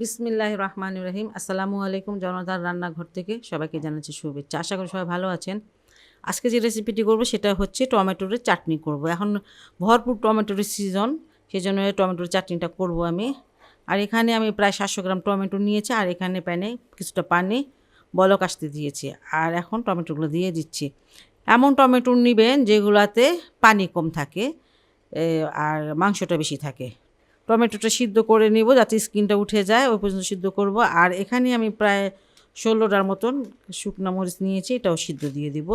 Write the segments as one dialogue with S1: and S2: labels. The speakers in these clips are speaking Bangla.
S1: বিসমিল্লাহ রহমান রহিম আসসালামু আলাইকুম জনতার রান্নাঘর থেকে সবাইকে জানাচ্ছি শুভেচ্ছা। আশা করি সবাই ভালো আছেন। আজকে যে রেসিপিটি করব সেটা হচ্ছে টমেটোর চাটনি করব। এখন ভরপুর টমেটোর সিজন সেই জন্য টমেটোর চাটনিটা করব আমি। আর এখানে আমি প্রায় সাতশো গ্রাম টমেটো নিয়েছি, আর এখানে প্যানে কিছুটা পানি, বলক আসতে দিয়েছি। আর এখন টমেটোগুলো দিয়ে দিচ্ছি। এমন টমেটো নেবেন যেগুলাতে পানি কম থাকে আর মাংসটা বেশি থাকে। টমেটোটা সিদ্ধ করে নিব যাতে স্কিনটা উঠে যায়, ওই পর্যন্ত সিদ্ধ করব। আর এখানে আমি প্রায় ষোলোটার মতন শুকনা মরিচ নিয়েছি, এটাও সিদ্ধ দিয়ে দিব।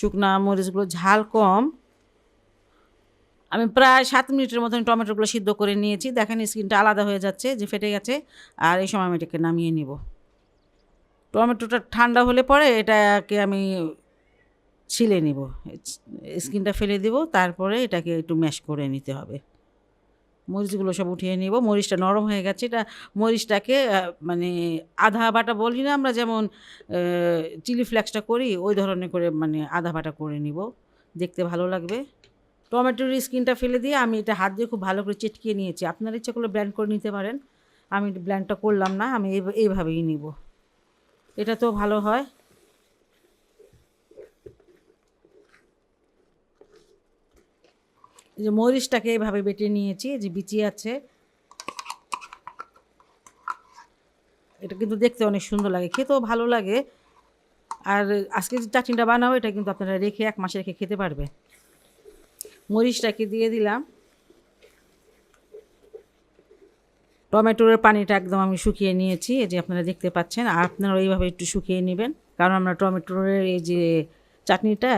S1: শুকনা মরিচগুলো ঝাল কম। আমি প্রায় সাত মিনিটের মতন টমেটোগুলো সিদ্ধ করে নিয়েছি। দেখেন স্কিনটা আলাদা হয়ে যাচ্ছে, যে ফেটে গেছে। আর এই সময় আমি এটাকে নামিয়ে নিব। টমেটোটা ঠান্ডা হলে পরে এটাকে আমি ছিলে নিব। স্কিনটা ফেলে দিব, তারপরে এটাকে একটু ম্যাশ করে নিতে হবে। মরিচগুলো সব উঠিয়ে নিব। মরিচটা নরম হয়ে গেছে। এটা মরিচটাকে মানে আধা বাটা বলি না আমরা, যেমন চিলি ফ্লেক্সটা করি, ওই ধরনের করে মানে আধা বাটা করে নিব। দেখতে ভালো লাগবে। টমেটোর স্কিনটা ফেলে দিয়ে আমি এটা হাত দিয়ে খুব ভালো করে চেটকিয়ে নিয়েছি। আপনার ইচ্ছা করলে ব্ল্যান্ড করে নিতে পারেন। আমি ব্ল্যান্ডটা করলাম না, আমি এই- এইভাবেই নিব। এটা তো ভালো হয়। যে মরিচটাকে এইভাবে বেটে নিয়েছি যে বিচি আছে। এটা কিন্তু দেখতে অনেক সুন্দর লাগে, খেতেও ভালো লাগে। আর আজকে যে চাটনিটা বানাবো, এটা কিন্তু আপনারা রেখে এক মাসে রেখে খেতে পারবে। মরিচটাকে দিয়ে দিলাম। টমেটোর পানিটা একদম আমি শুকিয়ে নিয়েছি, এই যে আপনারা দেখতে পাচ্ছেন। আর আপনারা এইভাবে একটু শুকিয়ে নেবেন, কারণ আমরা টমেটোর এই যে চাটনিটা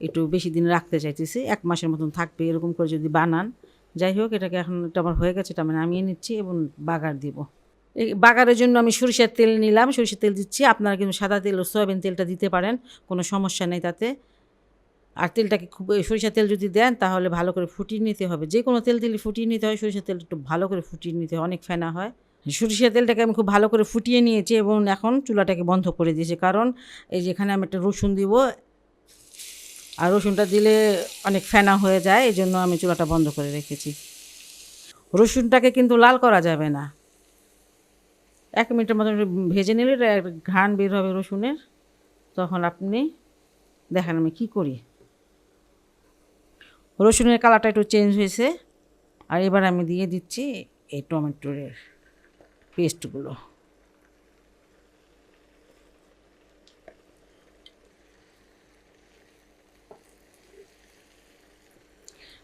S1: একটু বেশি দিন রাখতে চাইতেছি, এক মাসের মতন থাকবে, এরকম করে যদি বানান। যাই হোক, এটাকে এখন এটা আমার হয়ে গেছে, এটা আমি নামিয়ে নিচ্ছি এবং বাগার দিব। বাগারের জন্য আমি সরিষার তেল নিলাম, সরিষার তেল দিচ্ছি। আপনারা কিন্তু সাদা তেল ও সয়াবিন তেলটা দিতে পারেন, কোনো সমস্যা নেই তাতে। আর তেলটাকে খুব সরিষার তেল যদি দেন, তাহলে ভালো করে ফুটিয়ে নিতে হবে। যে কোনো তেল দিলে ফুটিয়ে নিতে হয়, সরিষার তেল একটু ভালো করে ফুটিয়ে নিতে হয়, অনেক ফেনা হয়। সরিষার তেলটাকে আমি খুব ভালো করে ফুটিয়ে নিয়েছি এবং এখন চুলাটাকে বন্ধ করে দিয়েছি। কারণ এই যেখানে আমি একটা রসুন দিব আর রসুনটা দিলে অনেক ফেনা হয়ে যায় এই জন্য আমি চুলাটা বন্ধ করে রেখেছি। রসুনটাকে কিন্তু লাল করা যাবে না। এক মিনিটের একটু ভেজে নিলে ঘ্রাণ বের হবে রসুনের। তখন আপনি দেখেন আমি কি করি। রসুনের কালারটা একটু চেঞ্জ হয়েছে। আর এবার আমি দিয়ে দিচ্ছি এই টমেটোর পেস্টগুলো।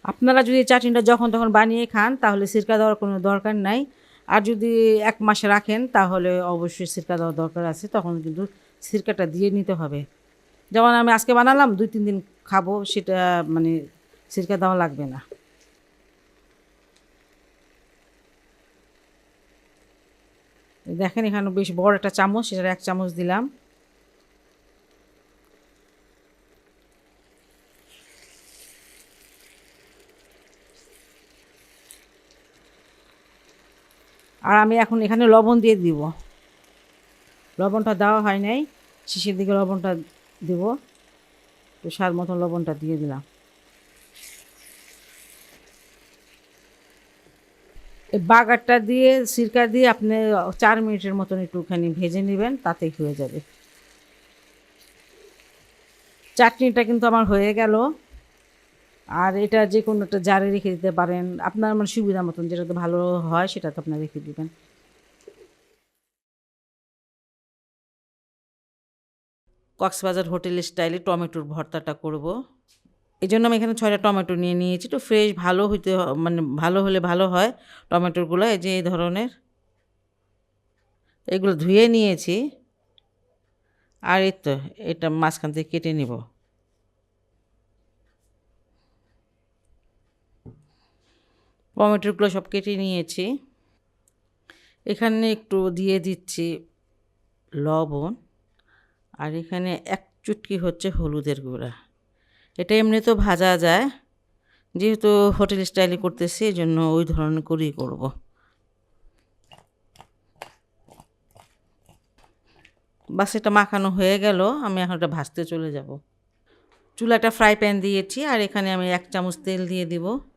S1: আপনারা যদি চাটনিটা যখন তখন বানিয়ে খান, তাহলে সিরকা দেওয়ার কোনো দরকার নাই। আর যদি এক মাসে রাখেন, তাহলে অবশ্যই সিরকা দেওয়ার দরকার আছে। তখন কিন্তু সিরকাটা দিয়ে নিতে হবে। যেমন আমি আজকে বানালাম, দুই, তিন দিন খাব, সেটা মানে সিরকা দেওয়া লাগবে না। দেখেন এখানে বেশ বড় একটা চামচ, সেটার এক চামচ দিলাম। আর আমি এখন এখানে লবণ দিয়ে দিব। লবণটা দেওয়া হয় নাই শেষের দিকে লবণটা দিব। তো স্বাদ মতন লবণটা দিয়ে দিলাম। বাগারটা দিয়ে, সিরকা দিয়ে আপনি চার মিনিটের মতন একটুখানি ভেজে নেবেন, তাতেই হয়ে যাবে। চাটনিটা কিন্তু আমার হয়ে গেল। আর এটা যে কোনো একটা জারে রেখে দিতে পারেন। আপনার মানে সুবিধা মতন যেটাতে ভালো হয়, সেটা তো আপনার রেখে দিবেন। কক্সবাজার হোটেল স্টাইলে টমেটোর ভর্তাটা করব। এই জন্য আমি এখানে ছয়টা টমেটো নিয়ে নিয়েছি। তো ফ্রেশ, ভালো হইতে মানে ভালো হলে ভালো হয় টমেটোগুলো, এই যে এই ধরনের। এগুলো ধুয়ে নিয়েছি। আর এই তো, এটা মাঝখান থেকে কেটে নিব। টমেটোগুলো সব কেটে নিয়েছি। এখানে একটু দিয়ে দিচ্ছি লবণ। আর এখানে এক চুটকি হচ্ছে হলুদের গুঁড়া। এটা এমনি তো ভাজা যায়। যেহেতু হোটেল স্টাইলে করতেছি, এই জন্য ওই ধরনের করেই করব। বাস, এটা মাখানো হয়ে গেল। আমি এখন এটা ভাজতে চলে যাব। চুলাটা ফ্রাই প্যান দিয়েছি। আর এখানে আমি এক চামচ তেল দিয়ে দিব।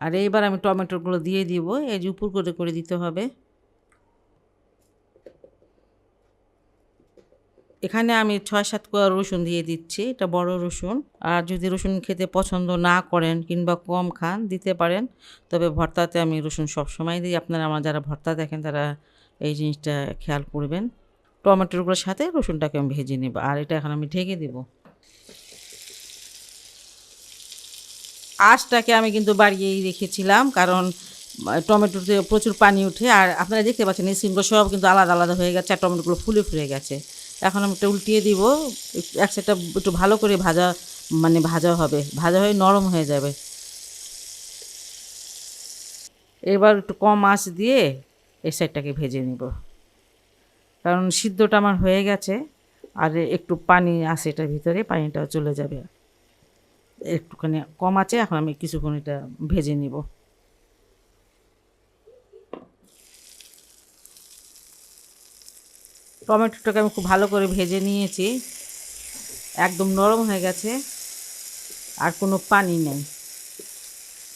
S1: আর এইবার আমি টমেটোগুলো দিয়ে দিব, এই যে উপর করে করে দিতে হবে। এখানে আমি ছয় সাত কোয়া রসুন দিয়ে দিচ্ছি, এটা বড় রসুন। আর যদি রসুন খেতে পছন্দ না করেন কিংবা কম খান, দিতে পারেন। তবে ভর্তাতে আমি রসুন সবসময় দিই। আপনারা আমার যারা ভর্তা দেখেন, তারা এই জিনিসটা খেয়াল করবেন। টমেটোগুলোর সাথে রসুনটাকে আমি ভেজে নেব। আর এটা এখন আমি ঢেকে দেব। আঁশটাকে আমি কিন্তু বাড়িয়েই রেখেছিলাম, কারণ টমেটোতে প্রচুর পানি উঠে, আর আপনারা দেখতে পাচ্ছেন এই সিমগুলো সব কিন্তু আলাদা আলাদা হয়ে গেছে, আর টমেটোগুলো ফুলে ফুলে গেছে। এখন আমি একটা উল্টিয়ে দিব এক সাইডটা একটু ভালো করে ভাজা মানে ভাজা হবে, ভাজা হয়ে নরম হয়ে যাবে। এবার একটু কম আঁচ দিয়ে এই সাইডটাকে ভেজে নিব। কারণ সিদ্ধটা আমার হয়ে গেছে, আর একটু পানি আছে এটার ভিতরে, পানিটাও চলে যাবে। একটুখানি কম আছে, এখন আমি কিছুক্ষণ এটা ভেজে নিব। টমেটোটাকে আমি খুব ভালো করে ভেজে নিয়েছি। একদম নরম হয়ে গেছে, আর কোনো পানি নেই।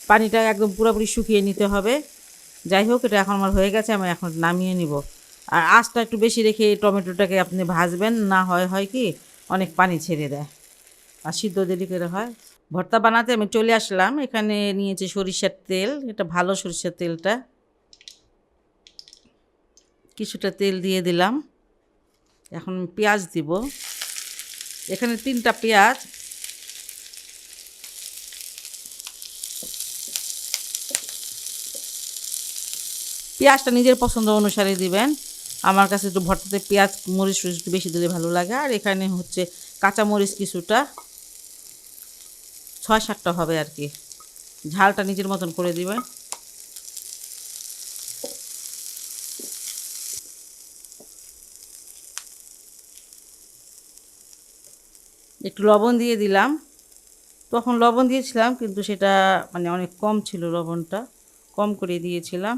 S1: পানিটা একদম পুরোপুরি শুকিয়ে নিতে হবে। যাই হোক, এটা এখন আমার হয়ে গেছে, আমি এখন নামিয়ে নিব। আর আঁচটা একটু বেশি রেখে টমেটোটাকে আপনি ভাজবেন, না হয় হয় কি অনেক পানি ছেড়ে দেয়। আর সিদ্ধ দেরি করে হয় ভর্তা বানাতে আমি চলে আসলাম। এখানে নিয়েছি সরিষার তেল, এটা ভালো সরিষার তেলটা। কিছুটা তেল দিয়ে দিলাম। এখন পেঁয়াজ দিব। এখানে তিনটা পেঁয়াজ। পেঁয়াজটা নিজের পছন্দ অনুসারে দিবেন। আমার কাছে একটু ভর্তাতে পেঁয়াজ, মরিচ বেশি দিলে ভালো লাগে। আর এখানে হচ্ছে কাঁচা মরিচ কিছুটা। ছয় সাতটা হবে আর কি। ঝালটা নিজের মতন করে দিবেন একটু লবণ দিয়ে দিলাম। তখন লবণ দিয়েছিলাম, কিন্তু সেটা মানে অনেক কম ছিল লবণটা। কম করে দিয়েছিলাম।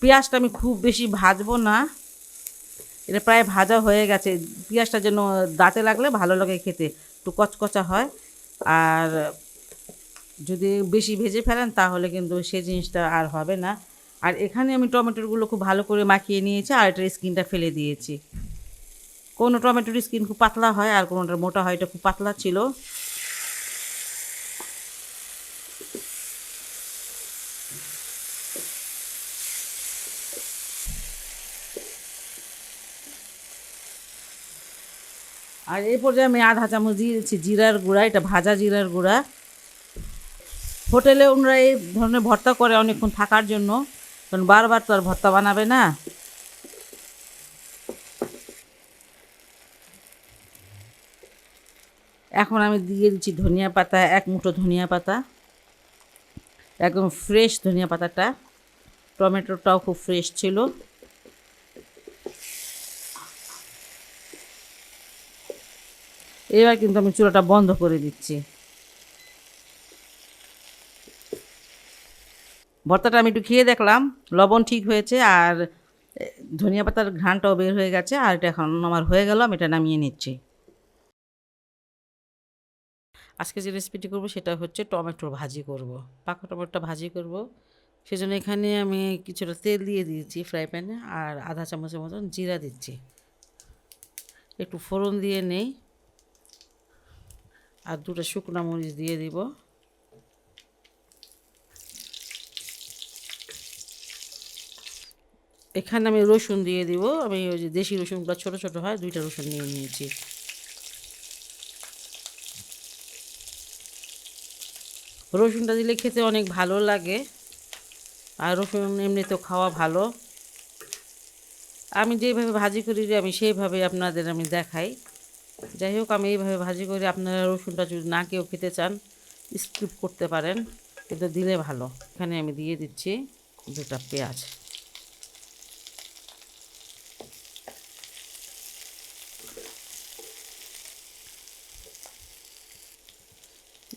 S1: পেঁয়াজটা আমি খুব বেশি ভাজবো না। এটা প্রায় ভাজা হয়ে গেছে। পেঁয়াজটা যেন দাঁতে লাগলে ভালো লাগে খেতে। একটু কচকচা হয়। আর যদি বেশি ভেজে ফেলেন তাহলে কিন্তু সেই জিনিসটা আর হবে না। আর এখানে আমি টমেটোগুলো খুব ভালো করে মাখিয়ে নিয়েছি আর এটার স্কিনটা ফেলে দিয়েছি। কোনো টমেটোর স্কিন খুব পাতলা হয় আর কোনোটার মোটা হয়, এটা খুব পাতলা ছিল। আর এই পর্যায়ে আমি আধা চামচ দিয়ে দিচ্ছি জিরার গুঁড়া, এটা ভাজা জিরার গুঁড়া। হোটেলে ওনারা এই ধরনের ভর্তা করে অনেকক্ষণ থাকার জন্য, কারণ বারবার তো আর ভর্তা বানাবে না। এখন আমি দিয়ে দিচ্ছি ধনিয়া পাতা, এক মুঠো ধনিয়া পাতা, একদম ফ্রেশ ধনিয়া পাতাটা। টমেটোটাও খুব ফ্রেশ ছিল। এবার কিন্তু আমি চুলাটা বন্ধ করে দিচ্ছি। ভর্তাটা আমি একটু খেয়ে দেখলাম, লবণ ঠিক হয়েছে আর ধনিয়া পাতার ঘ্রাণটাও বের হয়ে গেছে আর এটা এখন আমার হয়ে গেল, আমি এটা নামিয়ে নিচ্ছি। আজকে যে রেসিপিটি করব সেটা হচ্ছে টমেটোর ভাজি করব। পাকা টমেটোটা ভাজি করব। সেজন্য এখানে আমি কিছুটা তেল দিয়ে দিয়েছি ফ্রাই প্যানে আর আধা চামচের মতন জিরা দিচ্ছি। একটু ফোড়ন দিয়ে নেই। আর দুটো শুকনো মরিচ দিয়ে দিব। এখানে আমি রসুন দিয়ে দিব। আমি ওই যে দেশি রসুনগুলো ছোটো ছোটো হয়, দুইটা রসুন নিয়ে নিয়েছি। রসুনটা দিলে খেতে অনেক ভালো লাগে। আর রসুন এমনি তো খাওয়া ভালো। আমি যেভাবে ভাজি করি আমি সেইভাবে আপনাদের আমি দেখাই। যাই হোক, আমি এইভাবে ভাজি করি আপনারা রসুনটা যদি না কেউ খেতে চান স্কিপ করতে পারেন। কিন্তু দিলে ভালো। এখানে আমি দিয়ে দিচ্ছি দুটা পেঁয়াজ।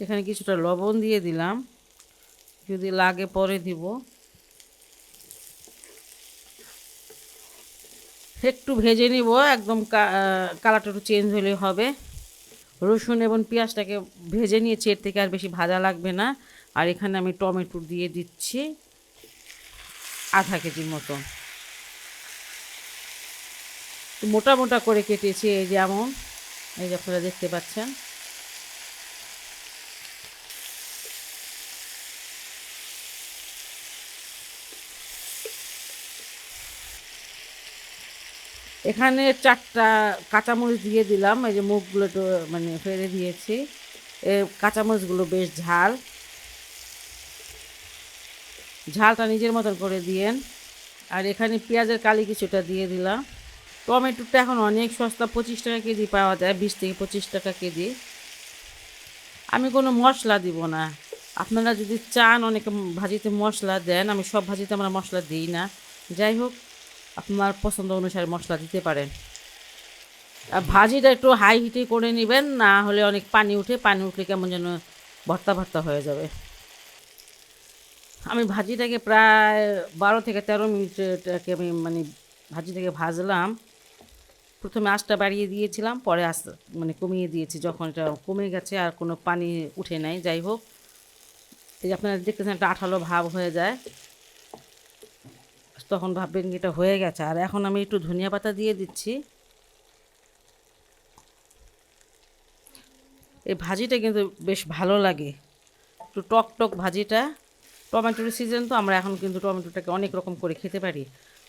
S1: এখানে কিছুটা লবণ দিয়ে দিলাম। যদি লাগে পরে দিব। একটু ভেজে নিব, একদম কালারটা একটু চেঞ্জ হলে হবে। রসুন এবং পেঁয়াজটাকে ভেজে নিয়েছি, এর থেকে আর বেশি ভাজা লাগবে না। আর এখানে আমি টমেটো দিয়ে দিচ্ছি আধা কেজির মতো। মোটা মোটা করে কেটেছি, এই যেমন এই যে আপনারা দেখতে পাচ্ছেন। এখানে চারটা কাঁচামরিচ দিয়ে দিলাম, এই যে মুখগুলো মানে ফেলে দিয়েছি। কাঁচামরিচগুলো বেশ ঝাল। ঝালটা নিজের মতন করে দিয়েন। আর এখানে পেঁয়াজের কালি কিছুটা দিয়ে দিলাম। টমেটোটা এখন অনেক সস্তা, পঁচিশ টাকা কেজি পাওয়া যায়, বিশ থেকে পঁচিশ টাকা কেজি। আমি কোনো মশলা দিব না। আপনারা যদি চান অনেকে ভাজিতে মশলা দেন, আমি সব ভাজিতে আমরা মশলা দিই না। যাই হোক আপনার পছন্দ অনুসারে মশলা দিতে পারেন। আর ভাজিটা একটু হাই হিটে করে নেবেন, না হলে অনেক পানি উঠে, পানি উঠলে কেমন যেন ভর্তা ভর্তা হয়ে যাবে। আমি ভাজিটাকে প্রায় বারো থেকে তেরো মিনিটটাকে আমি মানে ভাজিটাকে ভাজলাম। প্রথমে আঁচটা বাড়িয়ে দিয়েছিলাম, পরে আস্তে মানে কমিয়ে দিয়েছি, যখন এটা কমে গেছে আর কোনো পানি উঠে নাই। যাই হোক, এই যে আপনারা দেখতেছেন একটা আঠালো ভাব হয়ে যায়। তখন ভাববেন এটা হয়ে গেছে। আর এখন আমি একটু ধনিয়া পাতা দিয়ে দিচ্ছি। এই ভাজিটা কিন্তু বেশ ভালো লাগে। একটু টক টক ভাজিটা। টমেটোর সিজন তো আমরা এখন কিন্তু টমেটোটাকে অনেক রকম করে খেতে পারি।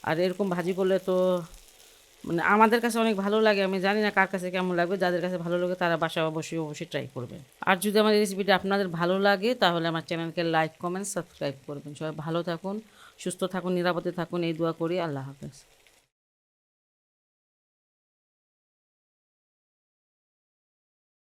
S1: আর এরকম ভাজি করলে তো মানে আমাদের কাছে অনেক ভালো লাগে। আমি জানি না কার কাছে কেমন লাগবে। যাদের কাছে ভালো লাগে তারা বাসা অবশ্যই অবশ্যই ট্রাই করবেন। আর যদি আমার রেসিপিটা আপনাদের ভালো লাগে, তাহলে আমার চ্যানেলকে লাইক কমেন্ট সাবস্ক্রাইব করবেন। সবাই ভালো থাকুন। সুস্থ থাকুন নিরাপদে থাকুন এই দোয়া করি। আল্লাহ হাফেজ।